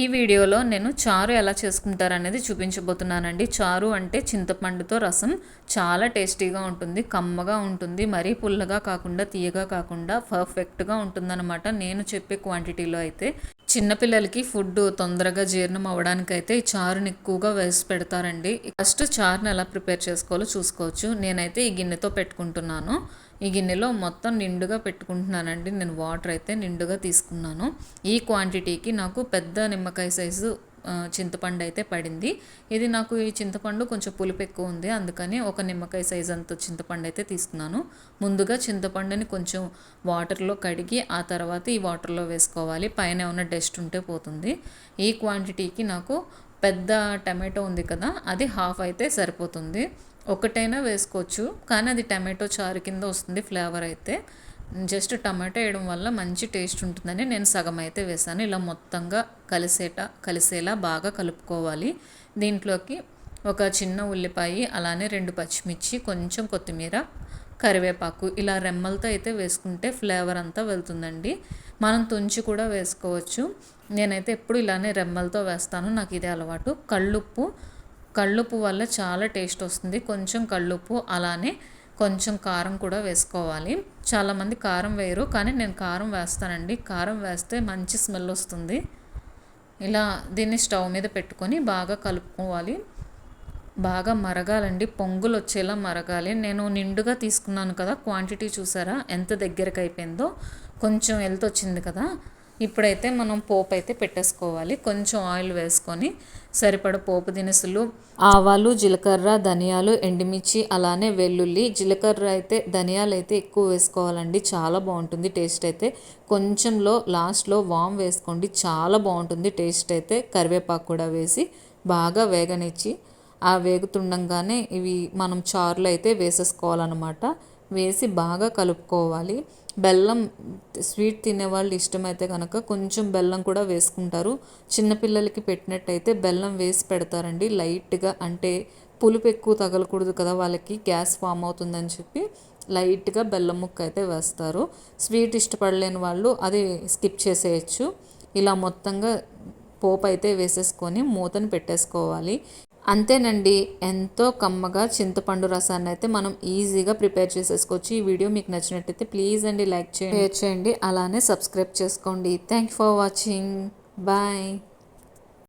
ఈ వీడియోలో నేను చారు ఎలా చేసుకుంటారు అనేది చూపించబోతున్నానండి. చారు అంటే చింతపండుతో రసం. చాలా టేస్టీగా ఉంటుంది. కమ్మగా ఉంటుంది. మరీ పుల్లగా కాకుండా తీయగా కాకుండా పర్ఫెక్ట్గా ఉంటుందన్నమాట. నేను చెప్పే క్వాంటిటీలో అయితే చిన్నపిల్లలకి ఫుడ్ తొందరగా జీర్ణం అవ్వడానికి అయితే ఈ చారుని ఎక్కువగా వేసి పెడతారండి. ఫస్ట్ చారుని ఎలా ప్రిపేర్ చేసుకోవాలో చూసుకోవచ్చు. నేనైతే ఈ గిన్నెతో పెట్టుకుంటున్నాను. ఈ గిన్నెలో మొత్తం నిండుగా పెట్టుకుంటున్నానండి. నేను వాటర్ అయితే నిండుగా తీసుకున్నాను. ఈ క్వాంటిటీకి నాకు పెద్ద నిమ్మకాయ సైజు చింతపండు అయితే పడింది. ఇది నాకు ఈ చింతపండు కొంచెం పులుపు ఎక్కువ ఉంది. అందుకని ఒక నిమ్మకాయ సైజ్ అంత చింతపండు అయితే తీసుకున్నాను. ముందుగా చింతపండుని కొంచెం వాటర్లో కడిగి ఆ తర్వాత ఈ వాటర్లో వేసుకోవాలి. పైన ఏమైనా డస్ట్ ఉంటే పోతుంది. ఈ క్వాంటిటీకి నాకు పెద్ద టమాటో ఉంది కదా అది హాఫ్ అయితే సరిపోతుంది. ఒకటైనా వేసుకోవచ్చు. కానీ అది టమాటో చారు కింద వస్తుంది ఫ్లేవర్ అయితే. జస్ట్ టమాటో వేయడం వల్ల మంచి టేస్ట్ ఉంటుందని నేను సగం అయితే వేసాను. ఇలా మొత్తంగా కలిసేట కలిసేలా బాగా కలుపుకోవాలి. దీంట్లోకి ఒక చిన్న ఉల్లిపాయ అలానే రెండు పచ్చిమిర్చి కొంచెం కొత్తిమీర కరివేపాకు ఇలా రెమ్మలతో అయితే వేసుకుంటే ఫ్లేవర్ అంతా వెళ్తుందండి. మనం తుంచి కూడా వేసుకోవచ్చు. నేనైతే ఎప్పుడు ఇలానే రెమ్మలతో వేస్తాను. నాకు ఇదే అలవాటు. కళ్ళుప్పు కళ్ళుప్పు వల్ల చాలా టేస్ట్ వస్తుంది. కొంచెం కళ్ళుప్పు అలానే కొంచెం కారం కూడా వేసుకోవాలి. చాలామంది కారం వేయరు కానీ నేను కారం వేస్తానండి. కారం వేస్తే మంచి స్మెల్ వస్తుంది. ఇలా దీన్ని స్టవ్ మీద పెట్టుకొని బాగా కలుపుకోవాలి. బాగా మరగాలండి. పొంగులు వచ్చేలా మరగాలి. నేను నిండుగా తీసుకున్నాను కదా క్వాంటిటీ చూసారా? ఎంత దగ్గరకు అయిపోయిందో కొంచెం వెళ్తొచ్చింది కదా. ఇప్పుడైతే మనం పోపు అయితే పెట్టేసుకోవాలి. కొంచెం ఆయిల్ వేసుకొని సరిపడ పోపు దినుసులు ఆవాలు జీలకర్ర ధనియాలు ఎండుమిర్చి అలానే వెల్లుల్లి జీలకర్ర అయితే ధనియాలు అయితే ఎక్కువ వేసుకోవాలండి. చాలా బాగుంటుంది టేస్ట్ అయితే. కొంచెంలో లాస్ట్లో వామ్ వేసుకోండి. చాలా బాగుంటుంది టేస్ట్ అయితే. కరివేపాకు కూడా వేసి బాగా వేగనిచ్చి ఆ వేగుతుండగానే ఇవి మనం చారులు అయితే వేసేసుకోవాలన్నమాట. వేసి బాగా కలుపుకోవాలి. బెల్లం స్వీట్ తినేవాళ్ళు ఇష్టమైతే కనుక కొంచెం బెల్లం కూడా వేసుకుంటారు. చిన్నపిల్లలకి పెట్టినట్టయితే బెల్లం వేసి పెడతారండి. లైట్గా అంటే పులుపు ఎక్కువ తగలకూడదు కదా వాళ్ళకి గ్యాస్ ఫామ్ అవుతుందని చెప్పి లైట్గా బెల్లం ముక్క అయితే వేస్తారు. స్వీట్ ఇష్టపడలేని వాళ్ళు అది స్కిప్ చేసేయచ్చు. ఇలా మొత్తంగా పోపు అయితే వేసేసుకొని మూతను పెట్టేసుకోవాలి. అంతేనండి ఎంతో కమ్మగా చింతపండు రసాన్ని అయితే మనం ఈజీగా ప్రిపేర్ చేసేసుకోవచ్చు. ఈ వీడియో మీకు నచ్చినట్టయితే ప్లీజ్ అండి లైక్ చేయండి. షేర్ చేయండి అలానే సబ్స్క్రైబ్ చేసుకోండి. Thank for watching. బాయ్.